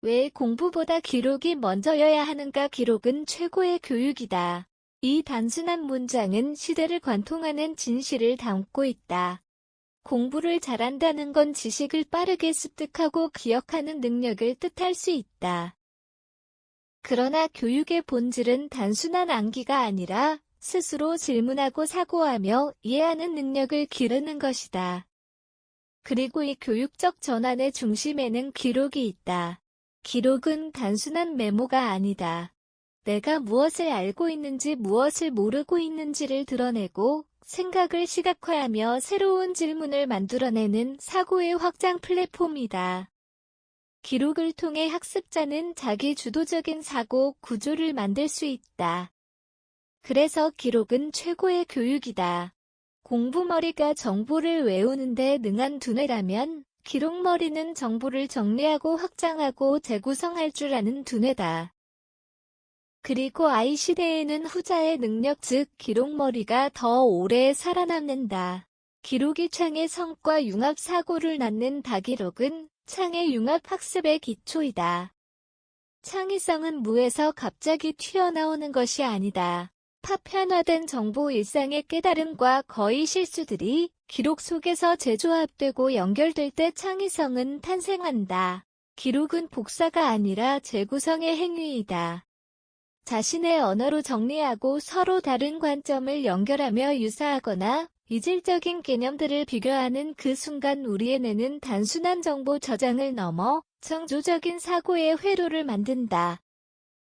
왜 공부보다 기록이 먼저여야 하는가 기록은 최고의 교육이다. 이 단순한 문장은 시대를 관통하는 진실을 담고 있다. 공부를 잘한다는 건 지식을 빠르게 습득하고 기억하는 능력을 뜻할 수 있다. 그러나 교육의 본질은 단순한 암기가 아니라 스스로 질문하고 사고하며 이해하는 능력을 기르는 것이다. 그리고 이 교육적 전환의 중심에는 기록이 있다. 기록은 단순한 메모가 아니다. 내가 무엇을 알고 있는지 무엇을 모르고 있는지를 드러내고 생각을 시각화하며 새로운 질문을 만들어내는 사고의 확장 플랫폼이다. 기록을 통해 학습자는 자기 주도적인 사고 구조를 만들 수 있다. 그래서 기록은 최고의 교육이다. 공부머리가 정보를 외우는데 능한 두뇌라면 기록머리는 정보를 정리하고 확장하고 재구성할 줄 아는 두뇌다. 그리고 아이 시대에는 후자의 능력 즉 기록머리가 더 오래 살아남는다. 기록이 창의 성과 융합 사고를 낳는 다 기록은 창의 융합 학습의 기초이다. 창의성은 무에서 갑자기 튀어나오는 것이 아니다. 파편화된 정보 일상의 깨달음과 거의 실수들이 기록 속에서 재조합되고 연결될 때 창의성은 탄생한다. 기록은 복사가 아니라 재구성의 행위이다. 자신의 언어로 정리하고 서로 다른 관점을 연결하며 유사하거나 이질적인 개념들을 비교하는 그 순간 우리의 뇌는 단순한 정보 저장을 넘어 창조적인 사고의 회로를 만든다.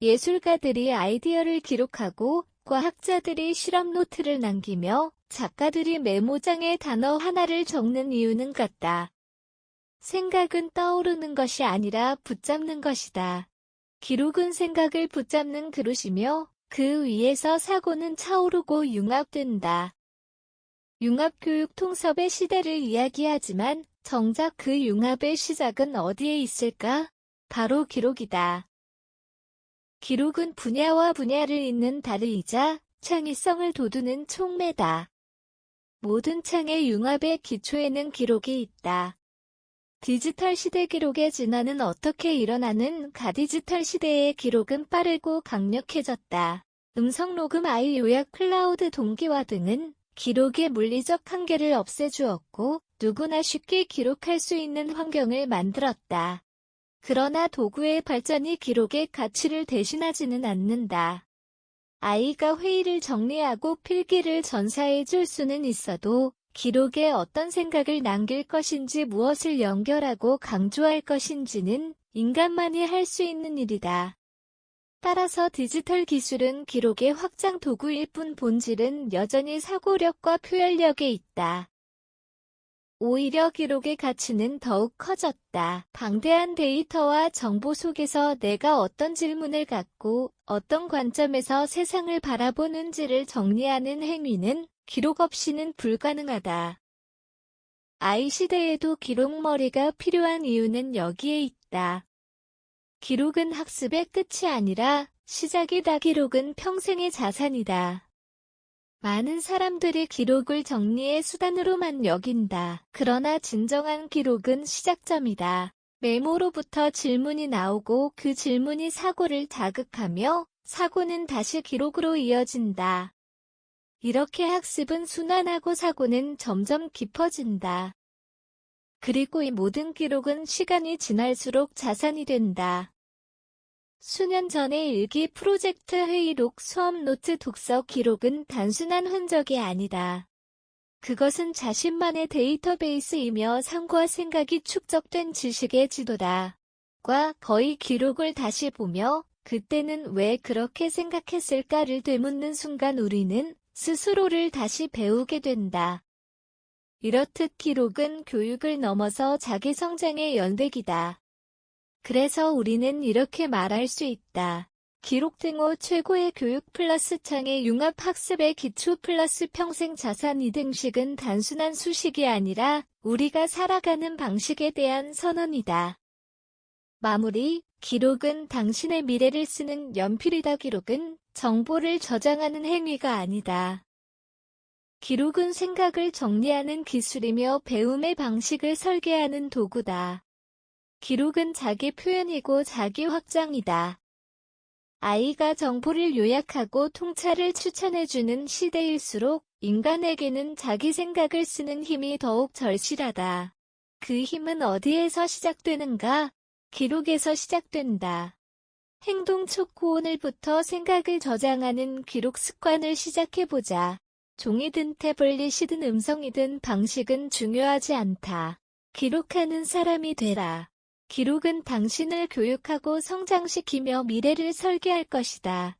예술가들이 아이디어를 기록하고 과학자들이 실험 노트를 남기며 작가들이 메모장에 단어 하나를 적는 이유는 같다. 생각은 떠오르는 것이 아니라 붙잡는 것이다. 기록은 생각을 붙잡는 그릇이며 그 위에서 사고는 차오르고 융합된다. 융합교육 통섭의 시대를 이야기하지만 정작 그 융합의 시작은 어디에 있을까? 바로 기록이다. 기록은 분야와 분야를 잇는 다리이자 창의성을 돋우는 촉매다. 모든 창의 융합의 기초에는 기록이 있다. 디지털 시대 기록의 진화는 어떻게 일어나는 가디지털 시대의 기록은 빠르고 강력해졌다. 음성 녹음 아이 요약 클라우드 동기화 등은 기록의 물리적 한계를 없애주었고 누구나 쉽게 기록할 수 있는 환경을 만들었다. 그러나 도구의 발전이 기록의 가치를 대신하지는 않는다. 아이가 회의를 정리하고 필기를 전사해 줄 수는 있어도 기록에 어떤 생각을 남길 것인지 무엇을 연결하고 강조할 것인지는 인간만이 할 수 있는 일이다. 따라서 디지털 기술은 기록의 확장 도구일 뿐 본질은 여전히 사고력과 표현력에 있다. 오히려 기록의 가치는 더욱 커졌다. 방대한 데이터와 정보 속에서 내가 어떤 질문을 갖고 어떤 관점에서 세상을 바라보는지를 정리하는 행위는 기록 없이는 불가능하다. 아이 시대에도 기록머리가 필요한 이유는 여기에 있다. 기록은 학습의 끝이 아니라 시작이다. 기록은 평생의 자산이다. 많은 사람들이 기록을 정리의 수단으로만 여긴다. 그러나 진정한 기록은 시작점이다. 메모로부터 질문이 나오고 그 질문이 사고를 자극하며 사고는 다시 기록으로 이어진다. 이렇게 학습은 순환하고 사고는 점점 깊어진다. 그리고 이 모든 기록은 시간이 지날수록 자산이 된다. 수년 전의 일기 프로젝트 회의록 수업 노트 독서 기록은 단순한 흔적이 아니다. 그것은 자신만의 데이터베이스이며 상과 생각이 축적된 지식의 지도다. 과 거의 기록을 다시 보며 그때는 왜 그렇게 생각했을까를 되묻는 순간 우리는 스스로를 다시 배우게 된다. 이렇듯 기록은 교육을 넘어서 자기 성장의 연대기다. 그래서 우리는 이렇게 말할 수 있다. 기록 등호 최고의 교육 플러스 창의 융합 학습의 기초 플러스 평생 자산 이등식은 단순한 수식이 아니라 우리가 살아가는 방식에 대한 선언이다. 마무리 기록은 당신의 미래를 쓰는 연필이다. 기록은 정보를 저장하는 행위가 아니다. 기록은 생각을 정리하는 기술이며 배움의 방식을 설계하는 도구다. 기록은 자기 표현이고 자기 확장이다. 아이가 정보를 요약하고 통찰을 추천해주는 시대일수록 인간에게는 자기 생각을 쓰는 힘이 더욱 절실하다. 그 힘은 어디에서 시작되는가? 기록에서 시작된다. 행동 촉구 오늘부터 생각을 저장하는 기록 습관을 시작해보자. 종이든 태블릿이든 음성이든 방식은 중요하지 않다. 기록하는 사람이 되라. 기록은 당신을 교육하고 성장시키며 미래를 설계할 것이다.